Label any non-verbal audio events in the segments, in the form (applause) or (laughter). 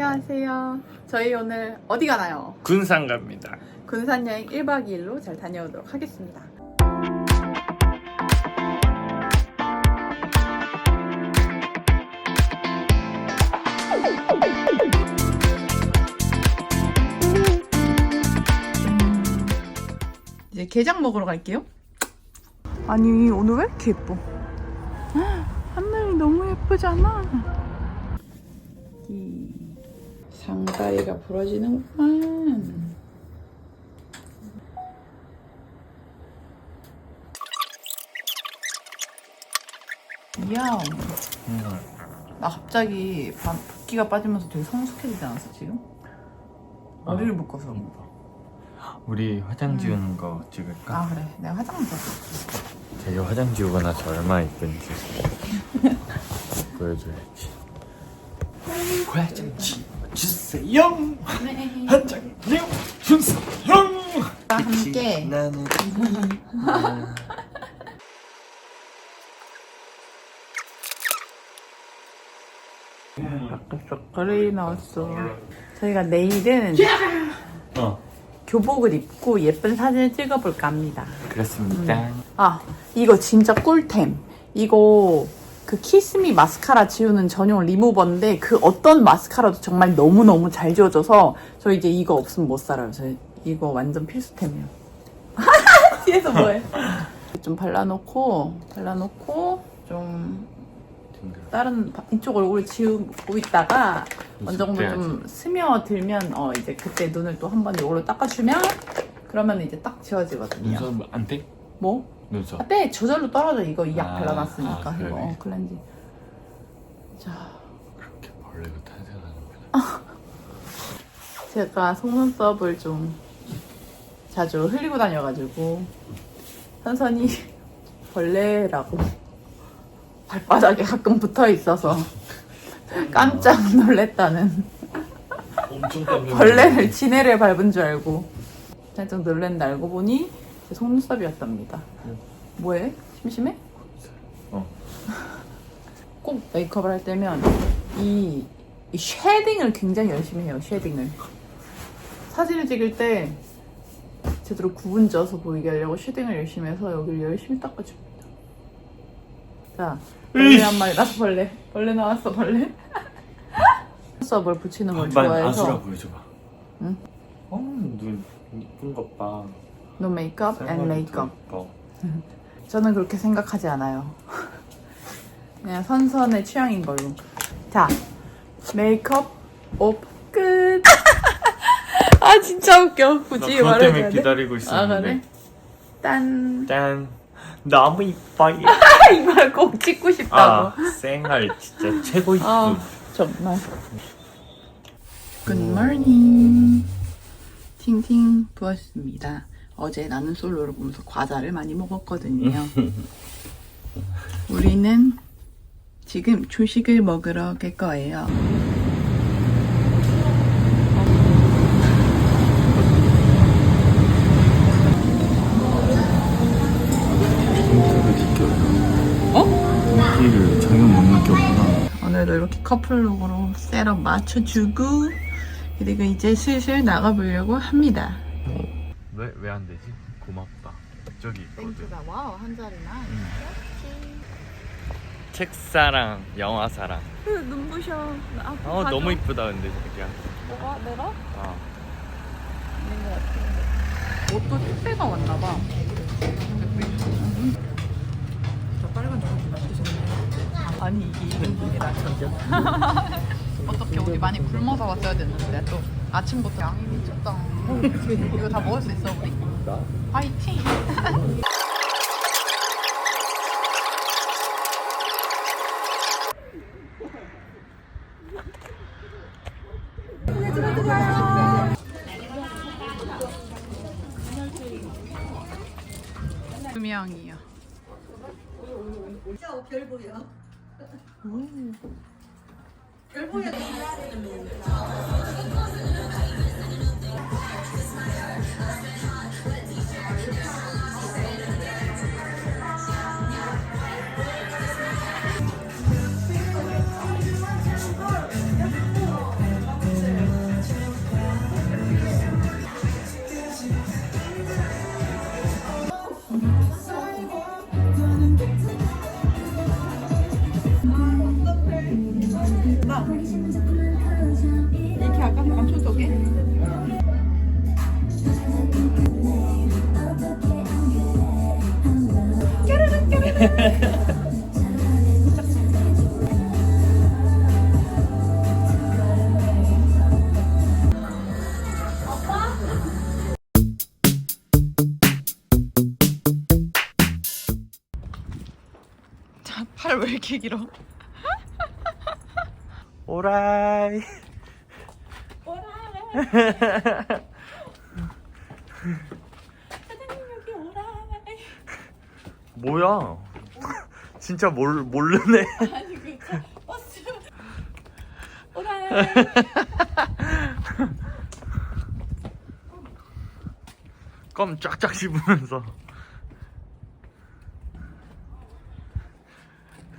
안녕하세요. 저희 오늘 어디 가나요? 군산 갑니다. 군산 여행 1박 2일로 잘 다녀오도록 하겠습니다. 이제 게장 먹으러 갈게요. 아니 오늘 왜 이렇게 예뻐? 하늘이 너무 예쁘잖아. 이 상다리가 부러지는구만. 이야. 나 갑자기 반- 붓기가 빠지면서 되게 성숙해지지 않았어 지금? 머리를 묶어서. 우리 화장 지우는 거 찍을까? 아 그래 내가 화장을 더. 제가 화장 지우고 나서 얼마나 이쁜지 (laughs) 보여줘야지. 화장 지워 주세요. 화장 지워주세요. 함께. 나는 아까 젓가락이 나왔어. 저희가 내일은 어 교복을 입고 예쁜 사진을 찍어볼까 합니다. 그렇습니다. 아, 이거 진짜 꿀템. 이거 그 키스미 마스카라 지우는 전용 리무버인데 그 어떤 마스카라도 정말 너무너무 잘 지워져서 저 이제 이거 없으면 못 살아요. 저 이거 완전 필수템이에요. (laughs) 뒤에서 뭐해? (laughs) 좀 발라놓고 발라놓고 좀 다른 바- 이쪽 얼굴 지우고 있다가 어느 정도 좀 스며들면 어 이제 그때 눈을 또 한 번 이걸로 닦아주면 그러면 이제 딱 지워지거든요. 눈썹 안 떼? 뭐? 눈썹. 아, 네, 저절로 떨어져. 이거 이 약 아, 발라놨으니까. 아, 이거 그러네. 어, 클렌징. 자, 그렇게 벌레가 탄생하는구나. (laughs) 제가 속눈썹을 좀 자주 흘리고 다녀가지고 선선이 (laughs) 벌레라고 (laughs) 발바닥에 가끔 붙어 있어서 깜짝 놀랬다는 엄청 깜짝 벌레를 지네를 밟은 줄 알고 살짝 놀랬는데 알고 보니 제 속눈썹이었답니다. 응. 뭐해? 심심해? 어. (laughs) 꼭 메이크업을 할 때면 이, 이 쉐딩을 굉장히 열심히 해요. 쉐딩을 사진을 찍을 때 제대로 구분 져서 보이게 하려고 쉐딩을 열심히 해서 여기를 열심히 닦아줍니다. 자, 벌레 한 마리 나서 벌레. 벌레 나왔어 벌레. (laughs) 눈썹을 붙이는 걸 좋아해서 아수라 보여줘봐. 응? 어, 눈 이쁜 것 봐. No makeup and makeup. (laughs) 저는 그렇게 생각하지 않아요. (laughs) 그냥 선선의 취향인 걸로. 자, 메이크업 업 끝. (laughs) 아 진짜 웃겨. 나 굳이 그것 말해야 때문에 돼. 기다리고 아 있었는데. 그래? 딴. 짠. 너무 이뻐요. 이걸 꼭 찍고 아, 싶다고. 생활 진짜 최고 이쁨. 아, 정말. Good morning. 팅팅 부었습니다. 어제 나는 솔로를 보면서 과자를 많이 먹었거든요. 우리는 지금 조식을 먹으러 갈 거예요. 어? 못 느꼈구나. 오늘도 이렇게 커플룩으로 셋업 맞춰주고 그리고 이제 슬슬 나가보려고 합니다. 왜 왜 안 되지? 고맙다. 저기 있거든. 와우 한 자리나. 책사랑 영화사랑. 눈부셔. 아, 어 너무 이쁘다 근데 자기야. 뭐가 내가? 아. 있는 것 같아. 옷도 택배가 왔나 봐. 저 빨간 저거 맛있겠네. 아니 이게 1인분이라 저죠. (laughs) 어떻게 우리 많이 굶어서 왔어야 됐는데 또 아침부터 양이 미쳤다. 이거 다 먹을 수 있어 우리? 화이팅! 두 명이요. 진짜 별 보여. Good boy, I'm in the mood. 별 보여. 삼촌 속에. 자, 팔왜 이렇게 길어? 오라이. (laughs) 뭐야? (laughs) 진짜 몰 모르네. 아니 그 버스 오라이 껌 쫙쫙 씹으면서.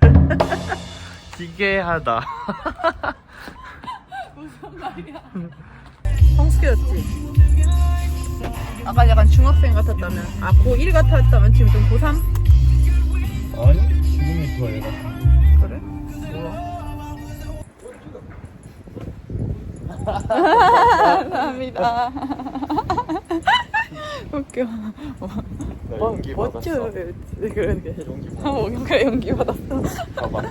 (laughs) 기괴하다. 성숙해졌지? 아까 약간 중학생 같았다면 아 고1 같았다면 지금 좀 고3? 아니 지금이 더 애가. 그래? 감사합니다 (laughs) 웃겨 나 뭐, 연기 받았어. 그런 게 연기 어, 그래 연기 받았어 봐봐.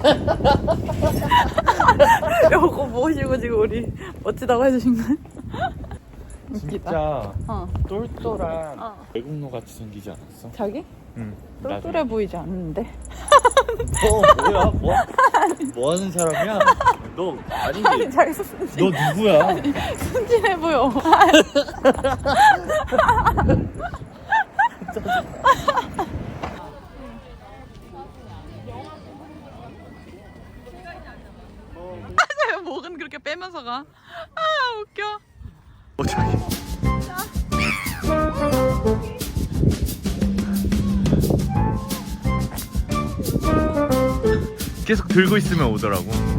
(laughs) 요거 보시고 지금 우리 멋지다고 해주신 거야? (laughs) 웃기다 진짜 어. 똘똘한 어. 외국노 같이 생기지 않았어? 자기? 응. 똘똘해 보이지 않는데 너 뭐야? 뭐, 뭐 하는 사람이야? 너 아니지? 아니 자기 순진, 너 누구야? 순진해 보여 (laughs) 아, 목은 그렇게 빼면서 가. 아, 웃겨. 어, 저기. 계속 들고 있으면 오더라고.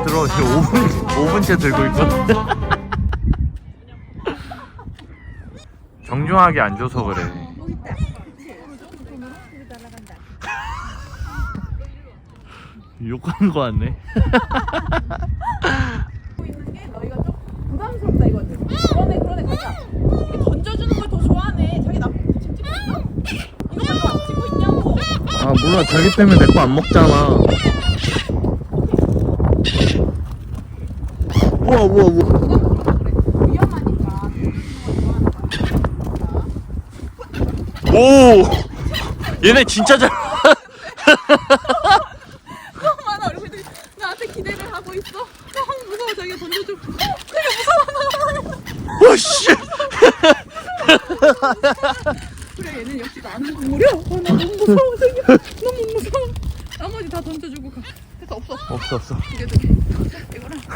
어, 들어 지금 5분 5분째 들고 있거든. 정중하게 안 줘서 그래. 욕하는 거 같네. 너희가 좀 부담스럽다 이거지. 그러네, 그러네, 가자. 이게 던져주는 걸 더 좋아하네. 자기 나 지금 찍고 있어? 이거 말로 안 찍고 있냐고. 아 몰라 자기 때문에 내 거 안 먹잖아. 우와 우와 우와. 오 얘네 진짜 잘. 너무 많아. 우리 애들이 나한테 기대를 하고 있어. 너무 무서워. 자기가 던져줘. 오씨. 그래, 얘는 역시 나는 동물이야. 어, 나 너무 무서워. 자기야. 너무 무서워. 나머지 다 던져주고 가. 됐어, 없어. 없어 없어. 두개 두 개.